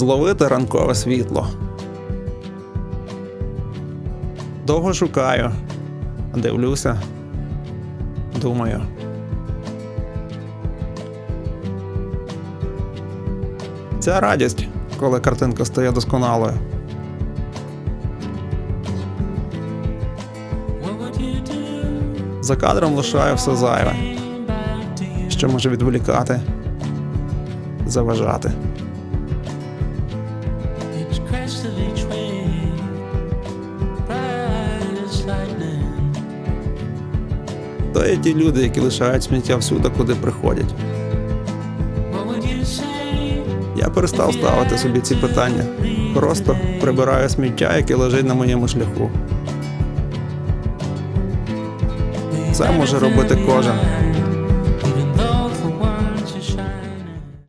зловити ранкове світло. Довго шукаю, дивлюся, думаю. Ця радість, коли картинка стає досконалою. За кадром лишаю все зайве, що може відволікати, заважати. То є ті люди, які лишають сміття всюди, куди приходять. Я перестав ставити собі ці питання. Просто прибираю сміття, яке лежить на моєму шляху. Це може робити кожен.